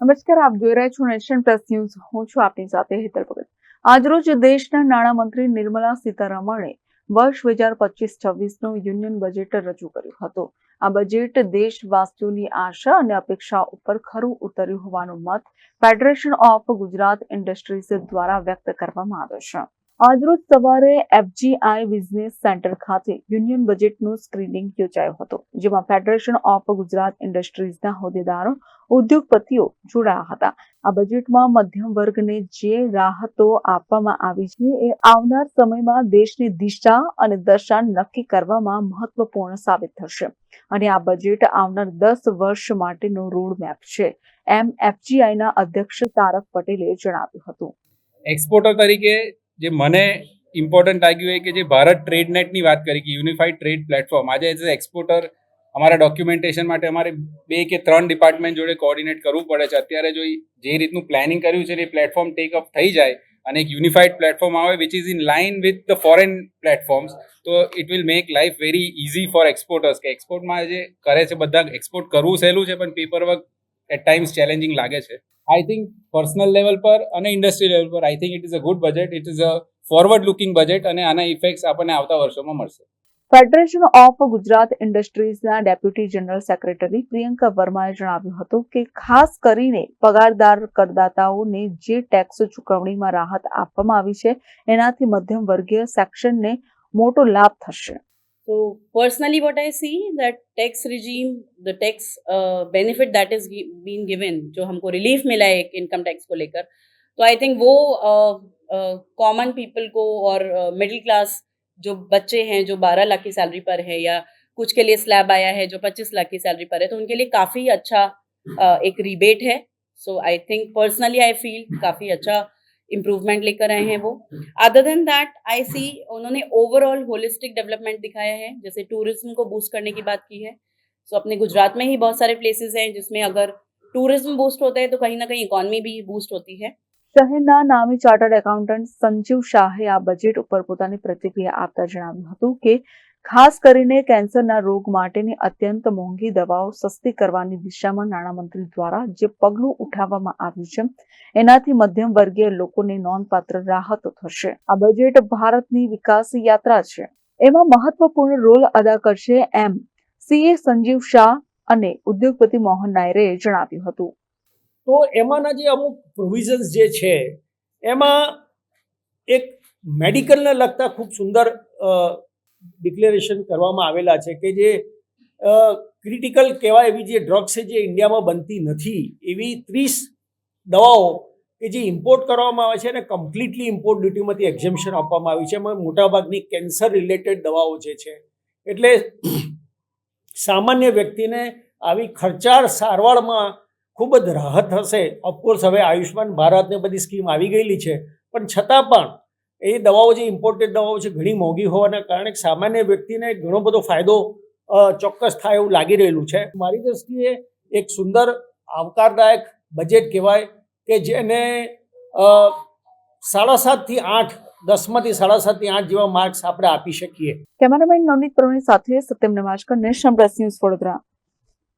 નમસ્કાર, આપ જોઈ રહ્યા છો નેશન પ્લસ ન્યૂઝ. હું છું આપની સાથે હેતલ ભગત. આજરોજ દેશના નાણામંત્રી નિર્મલા સીતારમણે વર્ષ બે હજાર પચીસ છવ્વીસનું યુનિયન બજેટ રજૂ કર્યું હતું. આ બજેટ દેશવાસીઓની આશા અને અપેક્ષા ઉપર ખરું ઉતર્યું હોવાનો મત ફેડરેશન ઓફ ગુજરાત ઇન્ડસ્ટ્રીઝ દ્વારા વ્યક્ત કરવામાં આવ્યો છે. આજરોજ સવારે એફજીઆઈ બિઝનેસ સેન્ટર ખાતે યુનિયન બજેટનું સ્ક્રીનિંગ યોજાયું હતું, જેમાં ફેડરેશન ઓફ ગુજરાત ઇન્ડસ્ટ્રીઝના હોદ્દેદારો, ઉદ્યોગપતિઓ જોડાયા હતા. આ બજેટમાં મધ્યમ વર્ગને જે રાહતો આપવામાં આવી છે એ આવનાર સમયમાં દેશની દિશા અને દશા નક્કી કરવામાં મહત્વપૂર્ણ સાબિત થશે. અને આ બજેટ આવનાર દસ વર્ષ માટેનો રોડમેપ છે, એમ એફજીઆઈના અધ્યક્ષ તારક પટેલે જણાવ્યું હતું. એક્સપોર્ટર તરીકે જે મને ઇમ્પોર્ટન્ટ લાગ્યું એ કે જે ભારત ટ્રેડ નેટની વાત કરી કે યુનિફાઈડ ટ્રેડ પ્લેટફોર્મ આજે એઝ એક્સપોર્ટર અમારા ડોક્યુમેન્ટેશન માટે અમારે બે કે ત્રણ ડિપાર્ટમેન્ટ જોડે કોર્ડિનેટ કરવું પડે છે. અત્યારે જો જે રીતનું પ્લાનિંગ કર્યું છે એ પ્લેટફોર્મ ટેક અપ થઈ જાય અને એક યુનિફાઈડ પ્લેટફોર્મ આવે which is in line with the foreign platforms તો it will make life very easy for exporters કે એક્સપોર્ટમાં જે કરે છે બધા એક્સપોર્ટ કરવું સહેલું છે, પણ paper work at times challenging લાગે છે. આઈ થિંક પર્સનલ લેવલ પર અને ઇન્ડસ્ટ્રી લેવલ પર I think it is a good budget it is a forward looking budget અને આના ઇફેક્ટ્સ આપણને આવતા વર્ષોમાં મળશે. ફેડરેશન ઓફ ગુજરાત ઇન્ડસ્ટ્રીઝના ડેપ્યુટી જનરલ સેક્રેટરી પ્રિયંકા વર્માએ જણાવ્યું હતું કે ખાસ કરીને પગારદાર કરદાતાઓને જે ટેક્સ ચૂકવણીમાં રાહત આપવામાં આવી છે, એનાથી મધ્યમ વર્ગીય સેક્શનને મોટો લાભ થશે. So personally, what I see that tax regime, the tax uh, benefit that is being given, जो हमको रिलीफ मिला है इनकम टैक्स को लेकर तो आई थिंक वो कॉमन पीपल को और मिडिल क्लास जो बच्चे हैं जो 12 लाख की सैलरी पर है या कुछ के लिए स्लैब आया है जो 25 लाख की सैलरी पर है तो उनके लिए काफ़ी अच्छा uh, एक रिबेट है। So I think personally I feel काफ़ी अच्छा इम्प्रूवमेंट लेकर आए हैं वो other than that I see उन्होंने ओवरऑल होलिस्टिक डेवलपमेंट दिखाया है जैसे टूरिज्म को बूस्ट करने की बात की है सो अपने गुजरात में ही बहुत सारे प्लेसेस हैं जिसमें अगर टूरिज्म बूस्ट होता है तो कहीं ना कहीं इकॉनमी भी बूस्ट होती है શહેરના નામી ચાર્ટર્ડ એકાઉન્ટન્ટ સંજીવ શાહે આ બજેટ ઉપર પોતાની પ્રતિક્રિયા આપતા જણાવ્યું હતું કે ખાસ કરીને કેન્સરના રોગ માટેની અત્યંત મોંઘી દવાઓ સસ્તી કરવાની દિશામાં નાણામંત્રી દ્વારા જે પગલું ઉઠાવવામાં આવ્યું છે, એનાથી મધ્યમ વર્ગીય લોકોને નોંધપાત્ર રાહતો થશે. આ બજેટ ભારતની વિકાસ યાત્રા છે. એમાં મહત્વપૂર્ણ રોલ અદા કરશે એમ સીએ સંજીવ શાહ અને ઉદ્યોગપતિ મોહન નાયરે જણાવ્યું હતું. તો એમાંના જે અમુક પ્રોવિઝન્સ જે છે, એમાં એક મેડિકલને લગતા ખૂબ સુંદર ડિક્લેરેશન કરવામાં આવેલા છે કે જે ક્રિટિકલ કહેવાય એવી જે ડ્રગ્સ છે જે ઇન્ડિયામાં બનતી નથી, એવી ત્રીસ દવાઓ કે જે ઇમ્પોર્ટ કરવામાં આવે છે અને કમ્પ્લીટલી ઇમ્પોર્ટ ડ્યુટીમાંથી એક્ઝેમ્પશન આપવામાં આવી છે. એમાં મોટાભાગની કેન્સર રિલેટેડ દવાઓ જે છે, એટલે સામાન્ય વ્યક્તિને આવી ખર્ચાળ સારવારમાં ખૂબ જ રાહત થશે ઓફકોર્સ હવે આયુષ્યમાન ભારતને બધી સ્કીમ આવી ગયેલી છે, પણ છતાં પણ એ દવાઓ જે ઇમ્પોર્ટેડ દવાઓ છે ઘણી મોંઘી હોવાના કારણે સામાન્ય વ્યક્તિને ઘણો બધો ફાયદો ચોક્કસ થાય એવું લાગી રહેલું છે. મારી દ્રષ્ટિએ એક સુંદર, આવકારદાયક બજેટ કહેવાય કે જેને સાડા સાતથી આઠ, દસમાંથી સાડા સાતથી આઠ જેવા માર્ક્સ આપણે આપી શકીએ. કેમેરામેન નવનીત પ્રવીણ સાથે Satyam Navajkar, national press news Vadodara.